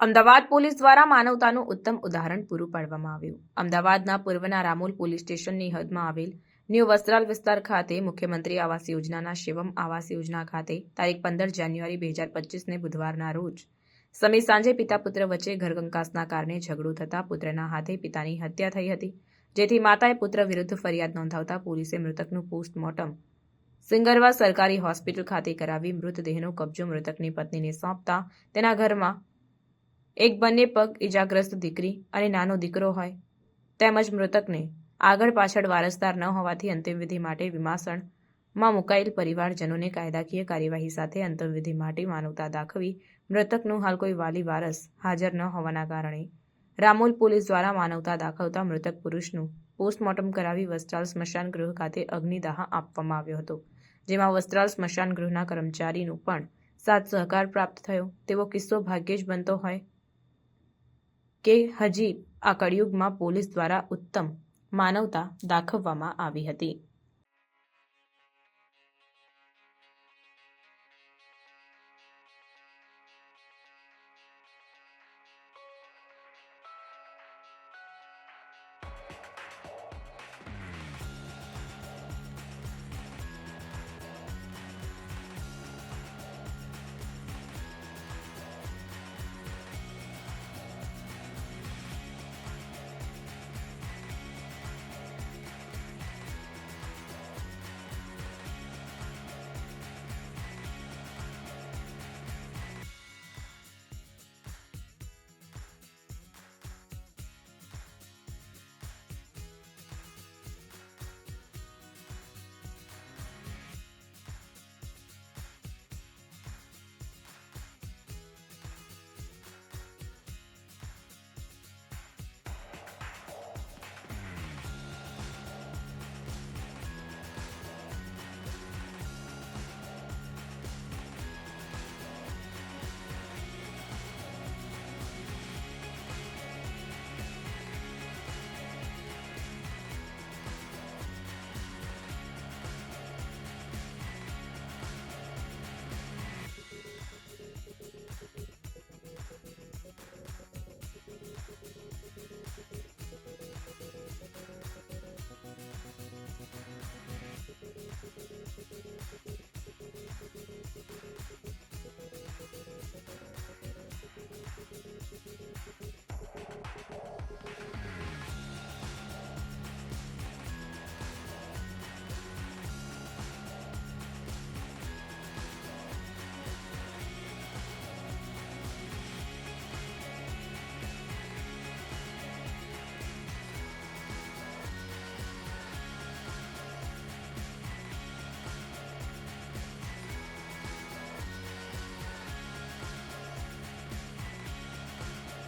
Ahmedabad police દ્વારા માનવતાનું ઉત્તમ ઉદાહરણ પૂરું પાડવામાં આવ્યું. અમદાવાદના પૂર્વના રામોલ પોલીસ સ્ટેશનની હદમાં આવેલ ન્યૂ વસ્ત્રાલ વિસ્તાર ખાતે મુખ્યમંત્રી આવાસ યોજનાના શિવમ આવાસ યોજના ખાતે તારીખ પંદર જાન્યુઆરી બે હજાર પચીસને બુધવારના રોજ સમી સાંજે પિતા પુત્ર વચ્ચે ઘરકંકાસના કારણે ઝઘડો થતા પુત્રના હાથે પિતાની હત્યા થઈ હતી, જેથી માતાએ પુત્ર વિરુદ્ધ ફરિયાદ નોંધાવતા પોલીસે મૃતકનું પોસ્ટમોર્ટમ સિંગરવા સરકારી હોસ્પિટલ ખાતે કરાવી મૃતદેહનો કબજો મૃતકની પત્નીને સોંપતા તેના ઘરમાં એક બંને પગ ઇજાગ્રસ્ત દીકરી અને નાનો દીકરો હોય. તેમજ મૃતકને આગળ પાછળ વારસદાર ન હોવાથી અંતિમવિધિ માટે વિમાસણમાં મુકાયેલ પરિવારજનોને કાયદાકીય કાર્યવાહી સાથે અંતિમવિધિ માટે માનવતા દાખવી મૃતકનું હાલ કોઈ વાલી વારસ હાજર ન હોવાના કારણે રામોલ પોલીસ દ્વારા માનવતા દાખવતા મૃતક પુરુષનું પોસ્ટમોર્ટમ કરાવી વસ્ત્રાલ સ્મશાન ગૃહ ખાતે અગ્નિદાહ આપવામાં આવ્યો હતો. જેમાં વસ્ત્રાલ સ્મશાન ગૃહના કર્મચારીનું પણ સાથ સહકાર પ્રાપ્ત થયો. તેવો કિસ્સો ભાગ્યે જ બનતો હોય કે હજી આ કળિયુગમાં પોલીસ દ્વારા ઉત્તમ માનવતા દાખવવામાં આવી હતી.